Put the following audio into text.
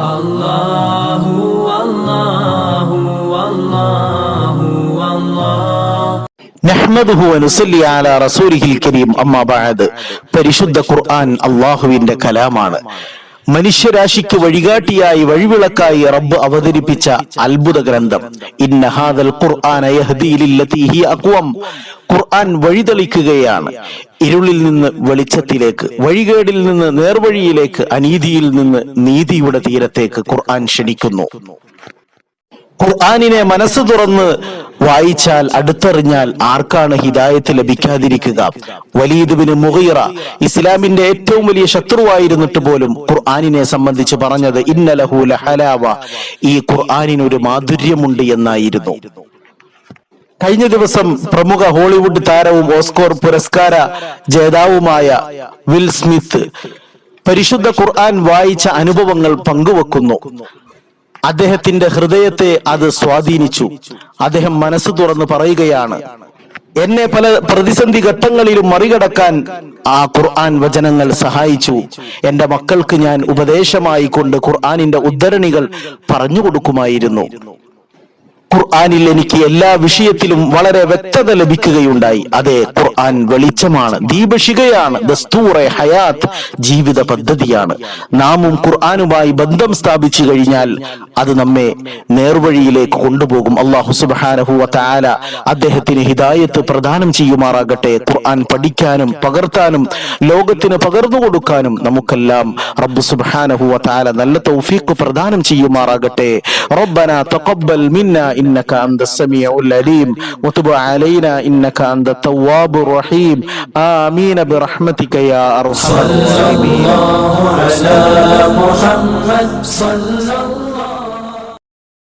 അല്ലാഹു അല്ലാഹു അല്ലാഹു അല്ലാഹു നഹ്മദുഹു അനുസല്ലി അലാ റസൂലിഹിൽ കരീം അമ്മാ ബഅദ് പരിശുദ്ധ ഖുർആൻ അള്ളാഹുവിന്റെ കലാമാണ്. മനുഷ്യരാശിക്ക് വഴികാട്ടിയായി വഴിവിളക്കായി റബ്ബ് അവതരിപ്പിച്ച അത്ഭുത ഗ്രന്ഥം. ഇന്ന ഹാദൽ ഖുർആന യഹ്ദീ ലില്ലതീ ഹിയ അഖ്വം. ഖുർആൻ വഴിതെളിക്കുകയാണ്. ഇരുളിൽ നിന്ന് വെളിച്ചത്തിലേക്ക് വഴികേടിൽ നിന്ന് നേർവഴിയിലേക്ക് അനീതിയിൽ നിന്ന് നീതിയുടെ തീരത്തേക്ക് ഖുർആൻ ക്ഷണിക്കുന്നു. ഖുർആാനിനെ മനസ്സ് തുറന്ന് വായിച്ചാൽ അടുത്തറിഞ്ഞാൽ ആർക്കാണ് ഹിദായത്ത് ലഭിക്കാതിരിക്കുക? വലീദുബിന് മുഹീറ ഇസ്ലാമിന്റെ ഏറ്റവും വലിയ ശത്രുവായിരുന്നിട്ട് പോലും ഖുർആാനിനെ സംബന്ധിച്ച് പറഞ്ഞത് ഇന്നലഹു ലഹലാവ ഈ ഖുർആാനിനൊരു മാധുര്യമുണ്ട് എന്നായിരുന്നു. കഴിഞ്ഞ ദിവസം പ്രമുഖ ഹോളിവുഡ് താരവും ഓസ്കോർ പുരസ്കാര ജേതാവുമായ വിൽ സ്മിത്ത് പരിശുദ്ധ ഖുർആൻ വായിച്ച അനുഭവങ്ങൾ പങ്കുവെക്കുന്നു. അദ്ദേഹത്തിന്റെ ഹൃദയത്തെ അത് സ്വാധീനിച്ചു. അദ്ദേഹം മനസ്സ് തുറന്ന് പറയുകയാണ് എന്നെ പല പ്രതിസന്ധി ഘട്ടങ്ങളിലും മറികടക്കാൻ ആ ഖുർആൻ വചനങ്ങൾ സഹായിച്ചു. എന്റെ മക്കൾക്ക് ഞാൻ ഉപദേശമായി കൊണ്ട് ഖുർആനിന്റെ ഉദ്ധരണികൾ പറഞ്ഞു കൊടുക്കുമായിരുന്നു. ഖുർആനിൽ എനിക്ക് എല്ലാ വിഷയത്തിലും വളരെ വ്യക്തത ലഭിക്കുകയുണ്ടായി. അതെ ഖുർആൻ വെളിച്ചമാണ് ദീപശികയാണ് ദസ്തൂറെ ഹയാത്ത് ജീവിത പദ്ധതിയാണ്. നാമും ഖുർആാനുമായി ബന്ധം സ്ഥാപിച്ചു കഴിഞ്ഞാൽ അത് നമ്മെ നേർവഴിയിലേക്ക് കൊണ്ടുപോകും. അള്ളാഹു സുബാനഹുവ താല അദ്ദേഹത്തിന് ഹിദായത്ത് പ്രദാനം ചെയ്യുമാറാകട്ടെ. ഖുർആൻ പഠിക്കാനും പകർത്താനും ലോകത്തിന് പകർന്നു കൊടുക്കാനും നമുക്കെല്ലാം റബ്ബു സുബാനഹുവ താല നല്ല തൗഫീഖ് പ്രദാനം ചെയ്യുമാറാകട്ടെ. റബ്ബന തഖബ്ബൽ മിന്ന إنك أنت السميع العليم. وتب علينا إنك أنت التواب الرحيم. آمين برحمتك يا أرحم الراحمين. الله على محمد صلى الله